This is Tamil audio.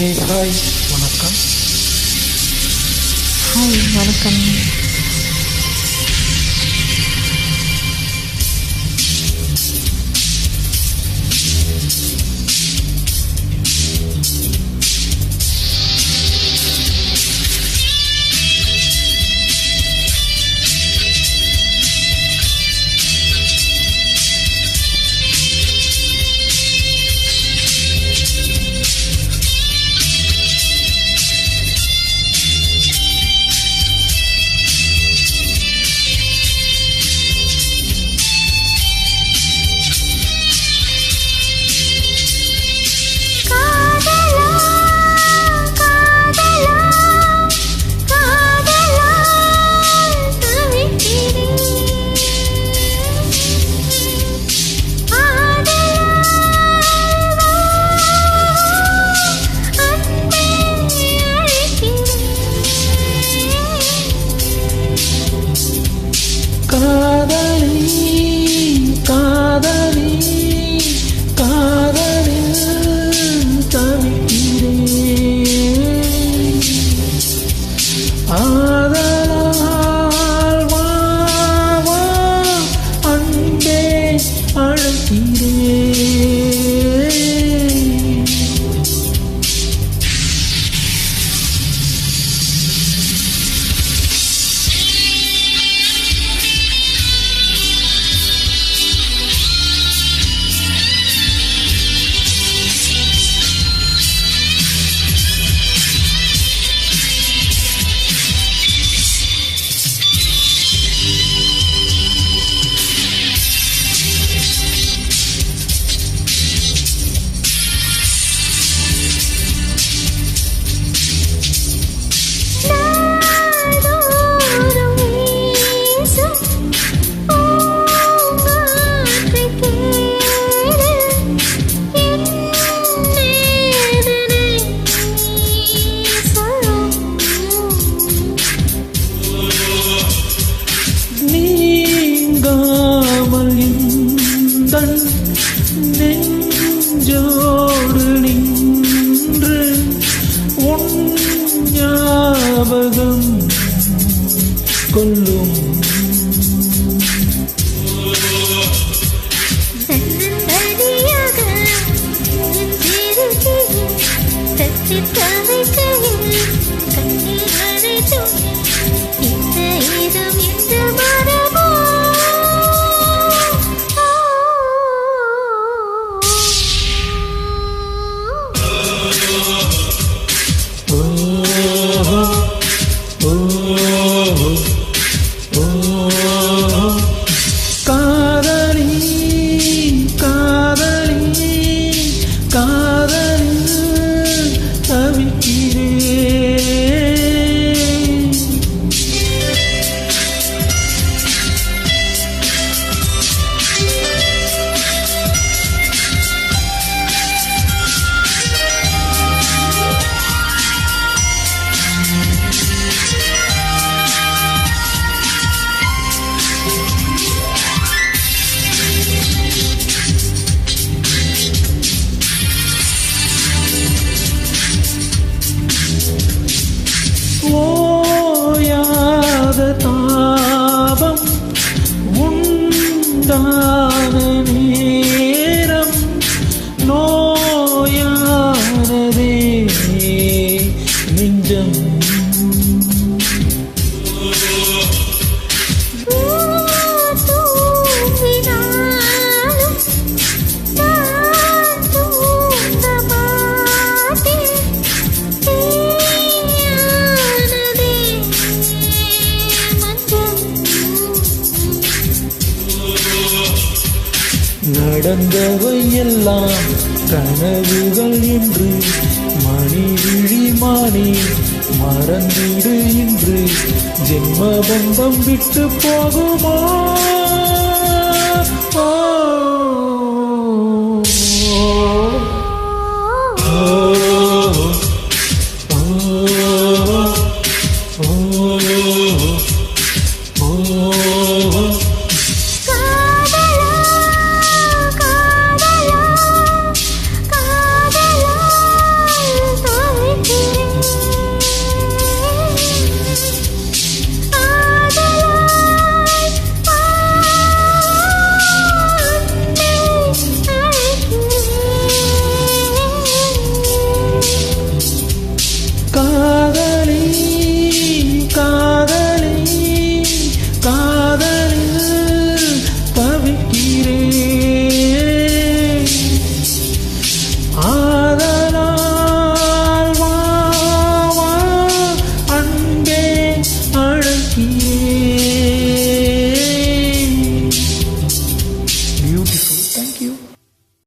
ஹாய் வணக்கம். ஹாய் வணக்கம். கடந்தவை எல்லாம் கனவுகள் என்று மணி விழிமானி மறந்திடு இன்று. ஜென்ம பந்தம் விட்டு போகுமா?